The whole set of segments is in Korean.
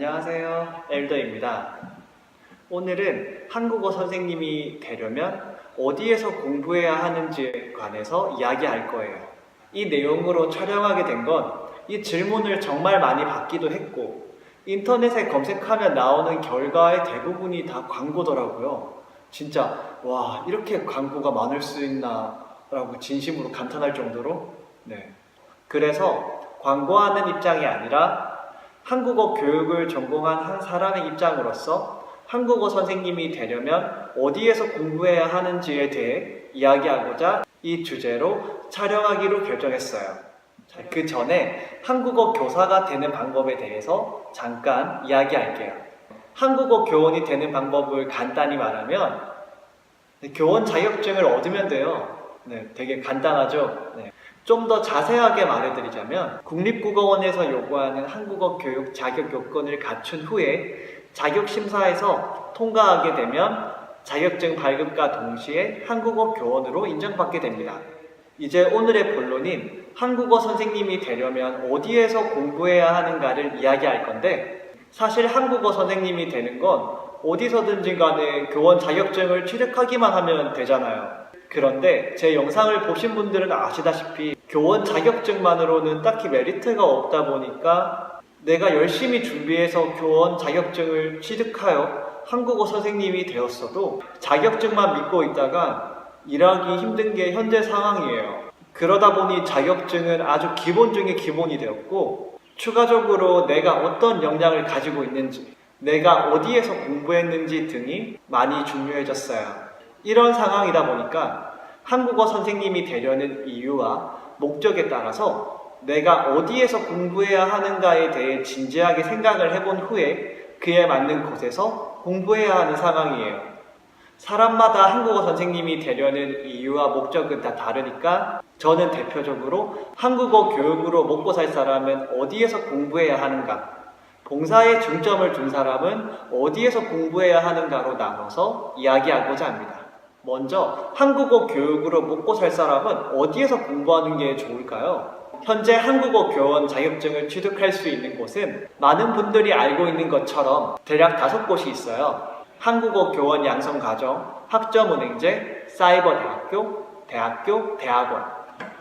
안녕하세요. 엘더입니다. 오늘은 한국어 선생님이 되려면 어디에서 공부해야 하는지에 관해서 이야기할 거예요. 이 내용으로 촬영하게 된 건 이 질문을 정말 많이 받기도 했고 인터넷에 검색하면 나오는 결과의 대부분이 다 광고더라고요. 진짜 와 이렇게 광고가 많을 수 있나 라고 진심으로 감탄할 정도로 네. 그래서 광고하는 입장이 아니라 한국어 교육을 전공한 한 사람의 입장으로서 한국어 선생님이 되려면 어디에서 공부해야 하는지에 대해 이야기하고자 이 주제로 촬영하기로 결정했어요. 자, 그 전에 한국어 교사가 되는 방법에 대해서 잠깐 이야기할게요. 한국어 교원이 되는 방법을 간단히 말하면 네, 교원 자격증을 얻으면 돼요. 네, 되게 간단하죠. 네. 좀 더 자세하게 말해드리자면 국립국어원에서 요구하는 한국어 교육 자격 요건을 갖춘 후에 자격 심사에서 통과하게 되면 자격증 발급과 동시에 한국어 교원으로 인정받게 됩니다. 이제 오늘의 본론인 한국어 선생님이 되려면 어디에서 공부해야 하는가를 이야기할 건데 사실 한국어 선생님이 되는 건 어디서든지 간에 교원 자격증을 취득하기만 하면 되잖아요. 그런데 제 영상을 보신 분들은 아시다시피 교원 자격증만으로는 딱히 메리트가 없다 보니까 내가 열심히 준비해서 교원 자격증을 취득하여 한국어 선생님이 되었어도 자격증만 믿고 있다가 일하기 힘든 게 현재 상황이에요. 그러다 보니 자격증은 아주 기본 중의 기본이 되었고 추가적으로 내가 어떤 역량을 가지고 있는지 내가 어디에서 공부했는지 등이 많이 중요해졌어요. 이런 상황이다 보니까 한국어 선생님이 되려는 이유와 목적에 따라서 내가 어디에서 공부해야 하는가에 대해 진지하게 생각을 해본 후에 그에 맞는 곳에서 공부해야 하는 상황이에요. 사람마다 한국어 선생님이 되려는 이유와 목적은 다 다르니까 저는 대표적으로 한국어 교육으로 먹고 살 사람은 어디에서 공부해야 하는가, 봉사에 중점을 둔 사람은 어디에서 공부해야 하는가로 나눠서 이야기하고자 합니다. 먼저 한국어 교육으로 먹고 살 사람은 어디에서 공부하는 게 좋을까요? 현재 한국어 교원 자격증을 취득할 수 있는 곳은 많은 분들이 알고 있는 것처럼 대략 다섯 곳이 있어요. 한국어 교원 양성 과정, 학점은행제, 사이버 대학교, 대학교, 대학원.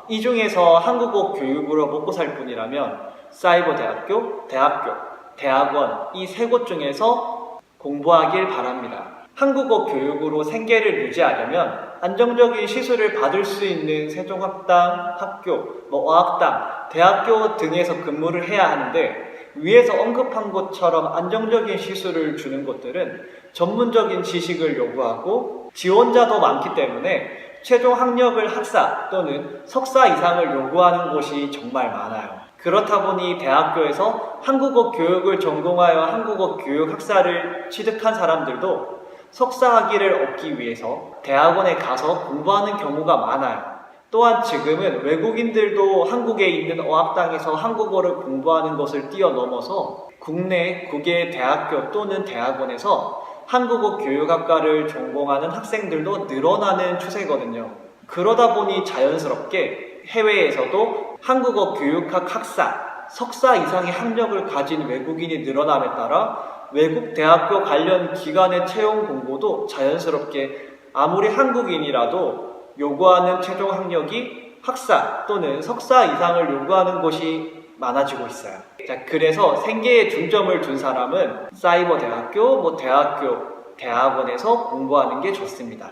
이 중에서 한국어 교육으로 먹고 살 분이라면 사이버 대학교, 대학교, 대학원 이 세 곳 중에서 공부하길 바랍니다. 한국어 교육으로 생계를 유지하려면 안정적인 시술을 받을 수 있는 세종학당, 학교, 뭐 어학당, 대학교 등에서 근무를 해야 하는데 위에서 언급한 것처럼 안정적인 시술을 주는 곳들은 전문적인 지식을 요구하고 지원자도 많기 때문에 최종 학력을 학사 또는 석사 이상을 요구하는 곳이 정말 많아요. 그렇다 보니 대학교에서 한국어 교육을 전공하여 한국어 교육 학사를 취득한 사람들도 석사 학위를 얻기 위해서 대학원에 가서 공부하는 경우가 많아요. 또한 지금은 외국인들도 한국에 있는 어학당에서 한국어를 공부하는 것을 뛰어넘어서 국내 국외 대학교 또는 대학원에서 한국어 교육학과를 전공하는 학생들도 늘어나는 추세거든요. 그러다 보니 자연스럽게 해외에서도 한국어 교육학 학사, 석사 이상의 학력을 가진 외국인이 늘어남에 따라 외국 대학교 관련 기관의 채용 공고도 자연스럽게 아무리 한국인이라도 요구하는 최종 학력이 학사 또는 석사 이상을 요구하는 곳이 많아지고 있어요. 자, 그래서 생계에 중점을 둔 사람은 사이버 대학교, 뭐 대학교, 대학원에서 공부하는 게 좋습니다.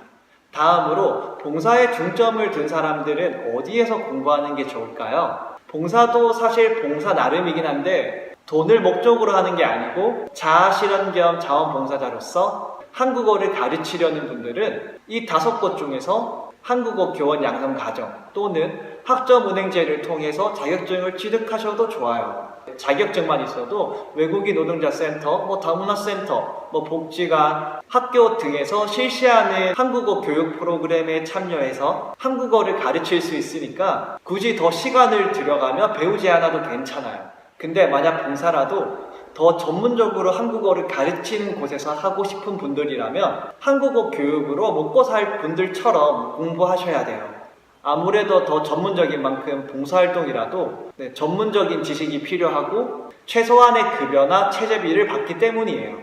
다음으로 봉사에 중점을 둔 사람들은 어디에서 공부하는 게 좋을까요? 봉사도 사실 봉사 나름이긴 한데 돈을 목적으로 하는 게 아니고 자아실현 겸 자원봉사자로서 한국어를 가르치려는 분들은 이 다섯 곳 중에서 한국어 교원 양성 과정 또는 학점 은행제를 통해서 자격증을 취득하셔도 좋아요. 자격증만 있어도 외국인 노동자 센터, 뭐 다문화 센터, 뭐 복지관, 학교 등에서 실시하는 한국어 교육 프로그램에 참여해서 한국어를 가르칠 수 있으니까 굳이 더 시간을 들여가며 배우지 않아도 괜찮아요. 근데 만약 봉사라도 더 전문적으로 한국어를 가르치는 곳에서 하고 싶은 분들이라면 한국어 교육으로 먹고 살 분들처럼 공부하셔야 돼요. 아무래도 더 전문적인 만큼 봉사활동이라도 네, 전문적인 지식이 필요하고 최소한의 급여나 체재비를 받기 때문이에요.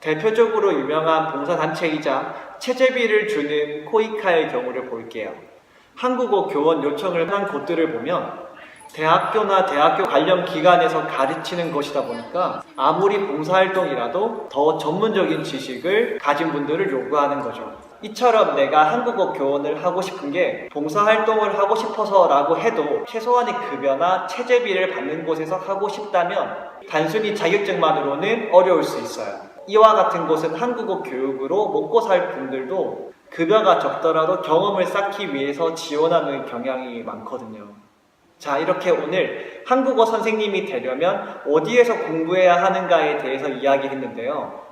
대표적으로 유명한 봉사단체이자 체재비를 주는 코이카의 경우를 볼게요. 한국어 교원 요청을 한 곳들을 보면 대학교나 대학교 관련 기관에서 가르치는 것이다 보니까 아무리 봉사활동이라도 더 전문적인 지식을 가진 분들을 요구하는 거죠. 이처럼 내가 한국어 교원을 하고 싶은 게 봉사활동을 하고 싶어서라고 해도 최소한의 급여나 체재비를 받는 곳에서 하고 싶다면 단순히 자격증만으로는 어려울 수 있어요. 이와 같은 곳은 한국어 교육으로 먹고 살 분들도 급여가 적더라도 경험을 쌓기 위해서 지원하는 경향이 많거든요. 자, 이렇게 오늘 한국어 선생님이 되려면 어디에서 공부해야 하는가에 대해서 이야기했는데요.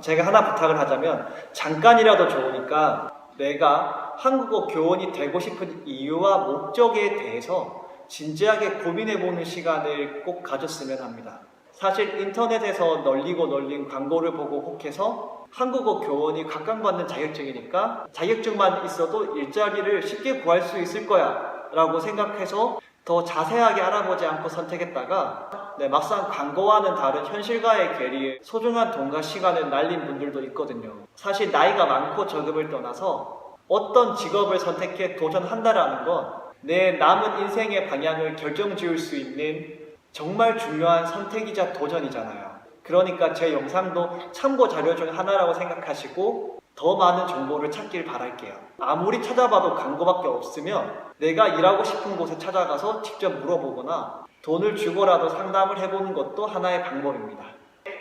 제가 하나 부탁을 하자면 잠깐이라도 좋으니까 내가 한국어 교원이 되고 싶은 이유와 목적에 대해서 진지하게 고민해보는 시간을 꼭 가졌으면 합니다. 사실 인터넷에서 널리고 널린 광고를 보고 혹해서 한국어 교원이 각광받는 자격증이니까 자격증만 있어도 일자리를 쉽게 구할 수 있을 거야 라고 생각해서 더 자세하게 알아보지 않고 선택했다가 네, 막상 광고와는 다른 현실과의 괴리에 소중한 돈과 시간을 날린 분들도 있거든요. 사실 나이가 많고 적음을 떠나서 어떤 직업을 선택해 도전한다라는 건 내 남은 인생의 방향을 결정 지을 수 있는 정말 중요한 선택이자 도전이잖아요. 그러니까 제 영상도 참고 자료 중 하나라고 생각하시고 더 많은 정보를 찾길 바랄게요. 아무리 찾아봐도 광고밖에 없으면 내가 일하고 싶은 곳에 찾아가서 직접 물어보거나 돈을 주고라도 상담을 해보는 것도 하나의 방법입니다.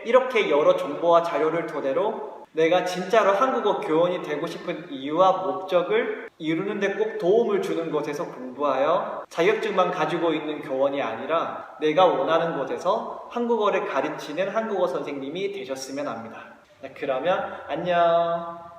이렇게 여러 정보와 자료를 토대로 내가 진짜로 한국어 교원이 되고 싶은 이유와 목적을 이루는데 꼭 도움을 주는 곳에서 공부하여 자격증만 가지고 있는 교원이 아니라 내가 원하는 곳에서 한국어를 가르치는 한국어 선생님이 되셨으면 합니다. 네, 그러면 안녕.